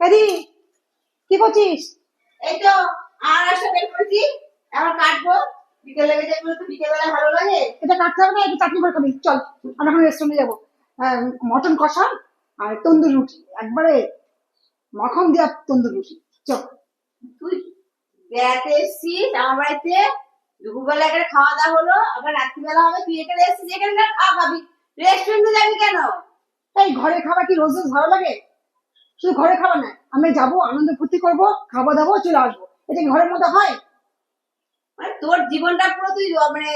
এদি কি করছিস? এই তো আনারসটা বের করেছি এখন কাটবো। বিকেল লেগে যাবে তো বিকেলবেলা ভালো লাগে। এটা কাটতে হবে না একটু চাটনি করে খাবি চল আমরা এখন রেস্টুরেন্টে যাব। মটন কষা আর তন্দুর রুটি একবারে মাখন দেওয়া তন্দুর রুটি চল। তুই বেড়াতে এসছিস আমার বাড়িতে। দুপুরবেলা এখানে খাওয়া দাওয়া হলো আবার রাত্রিবেলা হবে তুই এখানে এসছিস এখানে খাওয়া খাবি। রেস্টুরেন্টে যাবি কেন? এই ঘরে খাবার কি রোজ রোজ ভালো লাগে? শুধু ঘরে খাবার না আমি যাব আনন্দ ফুর্তি করব খাওয়া দাবো চলে আসব। এটা কি ঘরের মধ্যে হয়? মানে তোর জীবনটা পুরো তুই মানে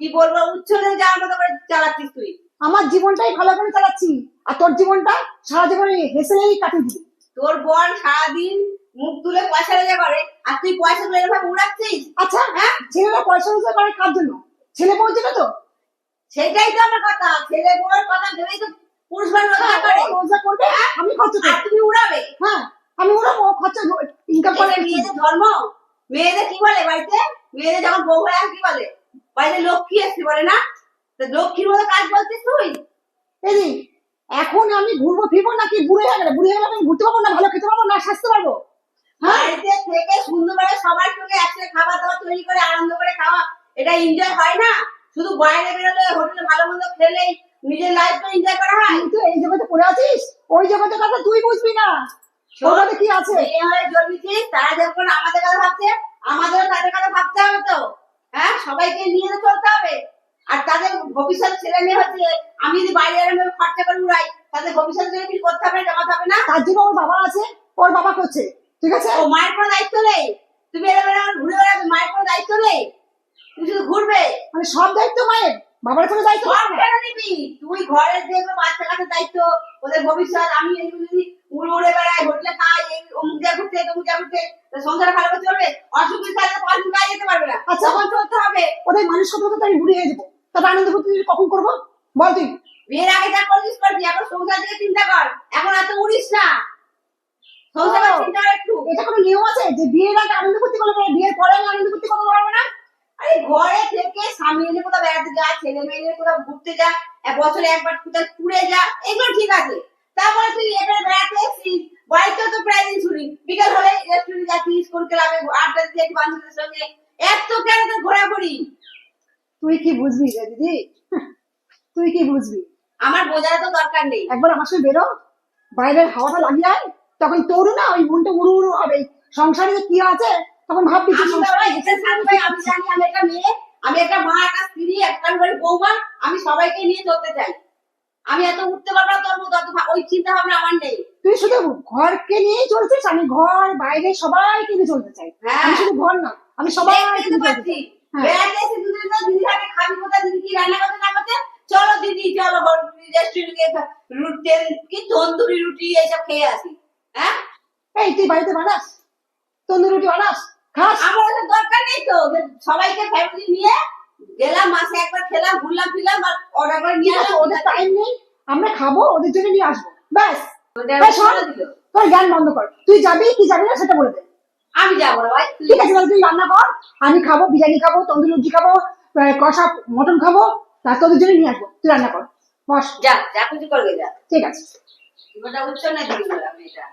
কি বলব উচ্ছলে যাওয়ার মতো করে চালাচ্ছিস তুই। আমার জীবনটাই ভালো করে চালাচ্ছি আর তোর জীবনটা সারা জীবনে হেসেই কাটিয়ে দিবি। তোর বোন সারাদিন মুখ তুলে পয়সা রেজা করে আর তুই পয়সা তুলে এরকম উড়াচ্ছিস? আচ্ছা হ্যাঁ ছেলেরা পয়সা রোজগার করে কার জন্য? ছেলে পৌঁছে তো? সেটাই তো আমার কথা ছেলে বউয়ের কথা ভেবেই তো পুরুষ মানুষ রোজগার করে ও রোজগার করবে তুমি উড়াবে? হ্যাঁ আমি ও খরচা ইনকাম করে মেয়েদের ধর্ম মেয়েদের কি বলে বাড়িতে? মেয়েদের যখন বউ হয়ে কি বলে? বাড়িতে লক্ষ্মী আসতে বলে না? তো লক্ষ্মীর মতো কাজ বলছিস তুই? এই এখন আমি ঘুরবো ফিরবো নাকি বুড়ে হয়ে গেলে? বুড়ে হয়ে গেলে আমি ঘুরতে পারব না ভালো খেতে পারব না স্বাস্থ্য পারব? হ্যাঁ? বাড়িতে থেকে সুন্দরভাবে সবার সঙ্গে একসাথে খাবার দাবার তৈরি করে আনন্দ করে খাওয়া এটা এনজয় হয় না? শুধু বাইরে বেরোলে হোটেলে ভালো মন্দ খেলেই নিজের লাইফটা এনজয় করা হয়? তুই তো এই জগতে পড়ে আছিস? ওই জগতের কথা তুই বুঝবি না। তোর কি আছে? তারা যখন আমাদের কথা ভাবছে আমাদেরও তাদের কথা ভাবতে হবে তো। হ্যাঁ? সবাইকে নিয়ে চলতে হবে। আর তাদের ভবিষ্যৎ ছেলে মেয়ে হচ্ছে আমি যদি বাইরে খরচা করে উড়াই তাদের ভবিষ্যৎ জন্য কিছু করতে হবে জমাতে হবে না? তার জন্য ওর বাবা আছে ওর বাবা করছে ঠিক আছে? ও মায়ের কোনো দায়িত্ব নেই। তুমি এরকম ঘুরে বেড়াবে মায়ের কোনো দায়িত্ব নেই। তুমি শুধু ঘুরবে। মানে সব দায়িত্ব মায়ের? বাবার কোনো দায়িত্ব কেন নিবি। তুই ঘরের দেখবে বাচ্চা কাছে দায়িত্ব। ওদের ভবিষ্যৎ আমি যদি উড়ে উড়ে বেড়াই হোটেলে খাই এই অমুক যা ঘুরতে তমুক যা ঘুরতে। সংসার ভালো করে চলবে অসুখ বিসুখ পাঁচ কাজে যেতে পারবে না। আচ্ছা। তখন চলতে হবে। ওদের মানুষ করতে করতে আমি বুড়ি হয়ে যাব তারপর আনন্দ ফুর্তি কখন করব? বল তুই। বিয়ের আগে যা করিস করবি এখন সংসার দিকে চিন্তা কর। এখন এত উড়িস না। সংসারের ও। চিন্তা একটু। এটা কোনো নিয়ম আছে? যে বিয়ের আগে আনন্দ ফুর্তি করলে পরে বিয়ের পরে আমি আনন্দ করতে পারব না? আরে ঘরে থেকে স্বামী এনে কোথাও বেড়াতে যা ছেলে মেয়ে নিয়ে কোথাও ঘুরতে যা এক বছরে একবার কোথাও টুরে যা এগুলো ঠিক আছে। তারপরে তুই এখানে বেড়াতে এসেছিস বাড়িতেও তো প্রায় দিন বিকাল হলে রেস্টুরেন্টে যাচ্ছিস স্কুল ক্লাবে আড্ডা দিতে বান্ধবীদের সঙ্গে। এত কেন তোর ঘোরাঘুরি? তুই কি বুঝবি রে দিদি? তুই কি বুঝবি? আমার বোঝার তো দরকার নেই। একবার আমার সঙ্গে বেরো। বাইরের হাওয়াটা লাগিয়ে আয়। তখন তোর না ওই মনটা উড়ু উড়ু হবে। সংসারে কি আছে তখন ভাববি যে আমি সংসারে বাবা এসে থাকবে আমি জানি আমি একটা মেয়ে আমি একটা মা একটা স্ত্রী একটা বাড়ি বৌমা আমি সবাইকে নিয়ে চলতে চাই। আমি এত উঠতে পারব না তোর মতো ওই চিন্তা ভাবনা আমার নেই। তুই শুধু ঘরকে নিয়েই চলছিস? আমি ঘর বাইরে সবাইকে নিয়ে চলতে চাই। হ্যাঁ। আমি শুধু ঘর না আমি সবাই দেখতেই তো পাচ্ছি। হ্যাঁ। বেড়াতে এসে দুদিন তো দিদি হাতে খাবি কোথায় দিদি কি রান্না করতে না করতে? চলো দিদি চলো রেস্টুরেন্টে রুটি কি তন্দুরি রুটি এসব খেয়ে আসি। হ্যাঁ? এই তুই বাড়িতে বানাস? তন্দুর রুটি বানাস? খাস? আমার দরকার নেই তো। সবাইকে ফ্যামিলি নিয়ে গেলাম মাসে একবার খেলাম ঘুরলাম ফিরলাম আর অর্ডার করে নিয়ে আসলাম। ওদের টাইম নেই আমরা খাব ওদের জন্য নিয়ে আসব। ব্যাস। তোর জ্ঞান বন্ধ কর। তুই যাবি কি যাবি না সেটা বলে দে। আমি যাব না ভাই ঠিক আছে তুই রান্না কর আমি খাব বিরিয়ানি খাব তন্দুর রুটি খাব কষা মটন খাব তার তোদের জন্য নিয়ে আসব। তুই রান্না কর। বস। যা যা কিছু করবে যা। ঠিক আছে। জীবনটা উচ্চ না এটা।